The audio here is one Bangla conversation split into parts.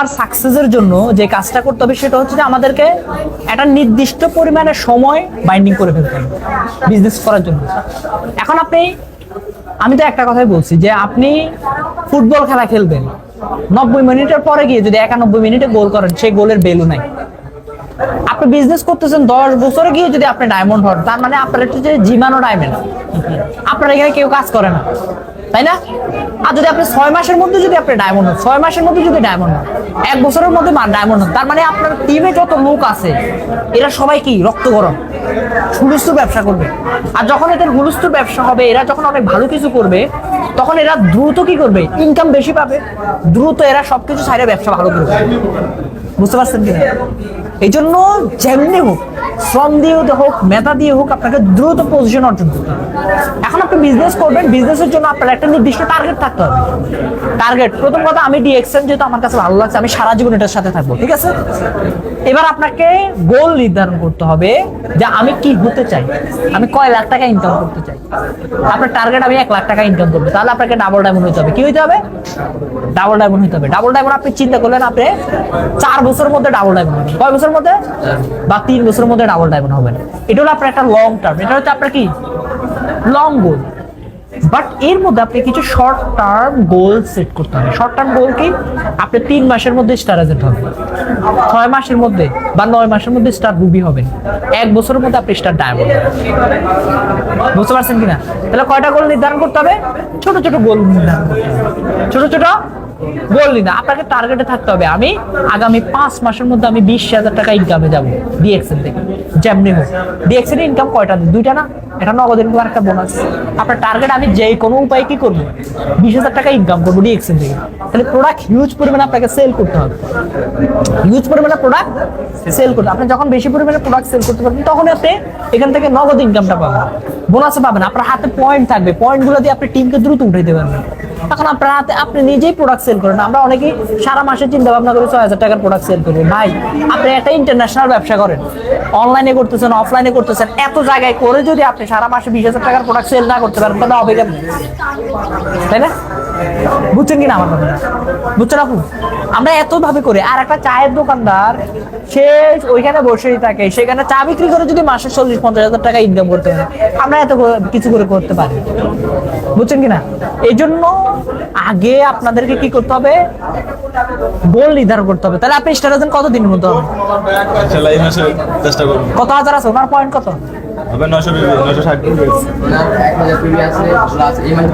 আর সাকসেসের জন্য যে কাজটা করতে হবে সেটা হচ্ছে যে আমাদেরকে একটা নির্দিষ্ট পরিমাণে সময় বাইন্ডিং করে ফেলতে হবে বিজনেস করার জন্য। এখন আপনি, আমি তো একটা কথাই বলছি যে আপনি ফুটবল খেলা খেলবেন, নব্বই মিনিটের পরে গিয়ে যদি একানব্বই মিনিটে গোল করেন, সেই গোলের ভ্যালু নাই। আপনি বিজনেস করতেছেন দশ বছরে গিয়ে যদি আপনি ডায়মন্ড হন, তার মানে আপনার যে জিমানো ডায়মন্ড আপনার এখানে কেউ কাজ করে না। তাই না? আর যদি আপনি ছয় মাসের মধ্যে যদি আপনি ডায়মন্ড হন, ছয় মাসের মধ্যে যদি ডায়মন্ড হন, এক বছরের মধ্যে ডায়মন্ড হন, তার মানে আপনার টিমে যত লোক আছে, এরা সবাই কি? রক্ত গরম হুলস্থুর ব্যবসা করবে। আর যখন এদের হুলস্থুর ব্যবসা হবে, এরা যখন অনেক ভালো কিছু করবে, তখন এরা দ্রুত কি করবে? ইনকাম বেশি পাবে। দ্রুত এরা সবকিছু সাইডে ব্যবসা ভালো করবে। বুঝতে পারছেন কিনা? এই জন্য যেমনি হোক, শ্রম দিয়ে হোক মেধা দিয়ে হোক, আপনাকে দ্রুত পজিশন অর্জন করতে এখন আপনি বিজনেস করবেন বিজনেসের জন্য আপনার একটা নির্দিষ্ট টার্গেট থাকতে হবে। টার্গেট প্রথম কথা, আমি ডিএক্সএন যেহেতু আমার কাছে ভালো লাগছে, আমি সারা জীবন এটার সাথে থাকব, ঠিক আছে? এবার আপনাকে গোল নির্ধারণ করতে হবে যে আমি কি হতে চাই। আমি কয় লাখ টাকা ইনকাম করতে চাই। আপনার টার্গেট আমি এক লাখ টাকা ইনকাম করব, তাহলে আপনাকে ডাবল ডায়মন্ড হতে হবে। কি হতে হবে? ডাবল ডায়মন্ড হতে হবে। ডাবল ডায়মন্ড আপনি চিন্তা করলেন, আপনি চার বছরের মধ্যে ডাবল ডায়মন্ড হবেন কয় বছরের মধ্যে? বা তিন বছরের মধ্যে ডাবল ডায়মন্ড হবেন এটা হলো আপনার একটা লং টার্ম এটা হচ্ছে আপনার কি? লং গোল বাট এর মধ্যে আপনি কিছু শর্ট টার্ম গোল সেট করতে হবে। শর্ট টার্ম গোল কি? আপনি তিন মাসের মধ্যে স্টার এজেন্ট হবেন ছয় মাসের মধ্যে বা নয় মাসের মধ্যে স্টার রুবি হবেন এক বছরের মধ্যে আপনি স্টার ডায়মন্ড বুঝতে পারছেন কিনা? তাহলে কয়টা গোল নির্ধারণ করতে হবে? ছোট ছোট গোল নির্ধারণ করতে হবে। ছোট ছোট বললি না, আপনাকে টার্গেটে থাকতে হবে। আমি আগামী পাঁচ মাসের মধ্যে আমি বিশ হাজার টাকা ইনকামে যাব ডিএক্সএল থেকে। যেমনি হোক। ডিএক্সএল ইনকাম কয়টা দুইটা না? এটা নগদ ইনকাম একটা বোনাস আপনার টার্গেট আমি যে কোনো উপায় কি করব? বিশ হাজার টাকা ইনকাম করব ডিএক্সএল থেকে। তাহলে প্রোডাক্ট হিউজ পরিমাণে আপনাকে সেল করতে হবে। হিউজ পরিমাণে প্রোডাক্ট সেল করতে আপনি যখন বেশি পরিমাণে প্রোডাক্ট সেল করতে পারবেন, তখন আপনি এখান থেকে নগদ ইনকামটা পাবেন। বোনাসে পাবেন। আপনার হাতে পয়েন্ট থাকবে। পয়েন্টগুলো দিয়ে আপনি টিমকে দ্রুত উঠাইতে পারবেন। এখন আপনার আপনি নিজেই প্রোডাক্ট সেল করেন। আমরা অনেকেই সারা মাসে চিন্তা ভাবনা করে ছয় হাজার টাকার প্রোডাক্ট সেল করবেন ভাই, আপনি একটা ইন্টারন্যাশনাল ব্যবসা করেন। অনলাইনে করতেছেন অফলাইনে করতেছেন, এত জায়গায় করে যদি আপনি সারা মাসে বিশ হাজার টাকার প্রোডাক্ট সেল না করতে পারেন তাহলে হবে কেমন তাই না? বুঝছেন কিনা আমার কথা বুঝছেন আপু? আমরা এত ভাবে করি, আর একটা চায়ের দোকানদার, সে ওইখানে বসেই থাকে, সেখানে চা বিক্রি করে যদি মাসে চল্লিশ, পঞ্চাশ হাজার টাকা ইনকাম করতে পারে। আমরা এত করে- কিছু করে করতে পারি। বুঝছেন কিনা? এই জন্য আগে আপনাদেরকে কি করতে হবে? গোল নির্ধারণ করতে হবে। তাহলে আপনি স্টার কত কতদিনের করব। কত হাজার আছে? ওনার পয়েন্ট কত? হবে ষাট মানে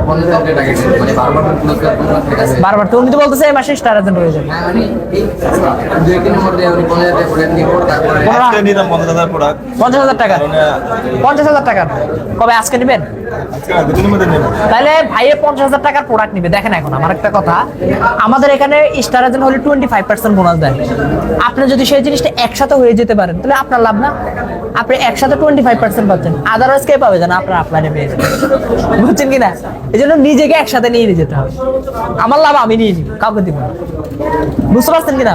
বারবার তো উনি তো বলতেছে এই মাসে স্টার এজেন্ট হয়ে যাবে। হ্যাঁ মানে পঞ্চাশ হাজার টাকা? পঞ্চাশ হাজার টাকা। কবে আজকে নেবেন? তাহলে ভাইয়ে পঞ্চাশ হাজার টাকার প্রোডাক্ট নিবে। দেখেন এখন আমার একটা কথা আমাদের এখানে স্টার এজেন্ট হলে টোয়েন্টি ফাইভ পার্সেন্ট বোনাস দেয়। আপনি যদি সেই জিনিসটা একসাথে হয়ে যেতে পারেন তাহলে আপনার লাভ না। আপনি একসাথে টোয়েন্টি ফাইভ পার্সেন্ট পাচ্ছেন। আদারওয়াইজ কে পাবে জানা আপনার আপনারে পেয়ে যাবেন। বুঝছেন কিনা এই জন্য নিজেকে একসাথে নিয়ে যেতে হবে। আমার লাভ আমি নিয়ে নিব, কাউকে দিব না। বুঝতে পারছেন কিনা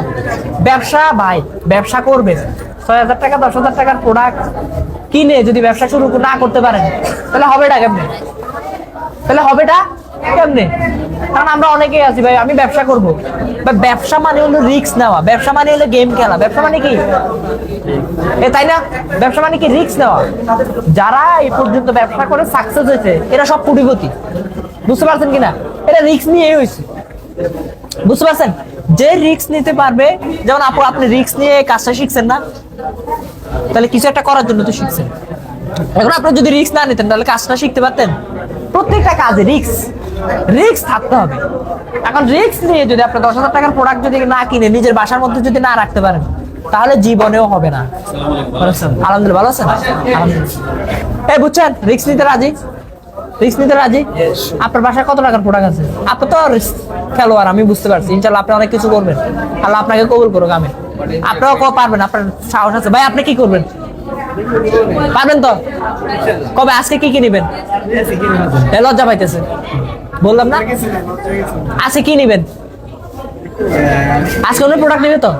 ব্যবসা ভাই, ব্যবসা করবেন। ছয় হাজার টাকা, দশ হাজার টাকার প্রোডাক্ট কিনে যদি ব্যবসা শুরু না করতে পারেন, তাহলে হবেটা কেমনি? তাহলে হবেটা কেমনে? কারণ আমরা অনেকেই আছি, ভাই, আমি ব্যবসা করব। বা ব্যবসা মানে হলো রিস্ক নেওয়া। ব্যবসা মানে হলো গেম খেলা। ব্যবসা মানে কি? এ, তাই না? ব্যবসা মানে কি? রিস্ক নেওয়া। যারা এই পর্যন্ত ব্যবসা করে সাকসেস হয়েছে, এরা সব বুঝতে পারছেন কিনা? এটা রিস্ক নিয়েই হয়েছে। বুঝতে পারছেন? যে রিস্ক নিতে পারবে, যেমন আপু, আপনি রিস্ক নিয়ে কাজটা শিখছেন না? তাহলে কিছু একটা করার জন্য তো শিখছেন। এখন আপনি যদি রিক্স না নিতেন, তাহলে কাজটা শিখতে পারতেন? প্রত্যেকটা কাজে রিস্ক রিস্ক থাকতে হবে। এখন রিস্ক নিয়ে যদি আপনি দশ হাজার টাকার প্রোডাক্ট যদি না কিনে নিজের বাসার মধ্যে যদি না রাখতে পারেন তাহলে জীবনেও হবে না। আলহামদুলিল্লাহ ভালো আছেন? এই বুঝছেন রিক্স নিতে রাজি? রিস্ক নিতে রাজি? আপনার বাসায় কত টাকার প্রোডাক্ট আছে? আপনি তো খেলোয়াড় আমি বুঝতে পারছি। ইনশাল্লাহ আপনি অনেক কিছু করবেন। আল্লাহ আপনাকে কবুল করুক আমি আপনারাও ক- পারবেন আপনার সাহস আছে। ভাই আপনি কি করবেন? পারবেন তো? কবে? আজকে কি কি নিবেন? লজ্জা পাইতেছে। বললাম না? আজকে কি নিবেন? আজকে অন্য প্রোডাক্ট নেবে তো?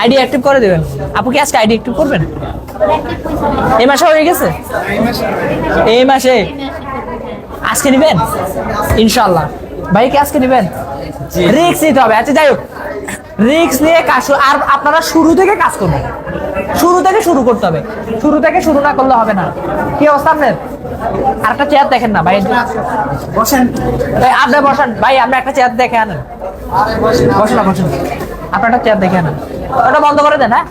আইডি অ্যাক্টিভ করে দেবেন। আপু কি আজকে আইডি অ্যাক্টিভ করবেন? এই মাসে হয়ে গেছে? এই মাসে? আজকে নিবেন? ইনশাল্লাহ ভাই কি আজকে নিবেন? রিক্স নিতে হবে। আচ্ছা যাই হোক। রিস্ক নিয়ে কাজ আর আপনারা শুরু থেকে কাজ করবেন শুরু থেকে শুরু করতে হবে। শুরু থেকে শুরু না করলে হবে না। কি অবস্থা আপনার? আর একটা চেয়ার দেখেন না ভাই। বসেন। ভাই আপনি বসেন। ভাই আপনি একটা চেয়ার দেখে আনেন। বসেন। না বসেন আপনার একটা চেয়ার দেখে আনেন। ওটা বন্ধ করে দেন হ্যাঁ?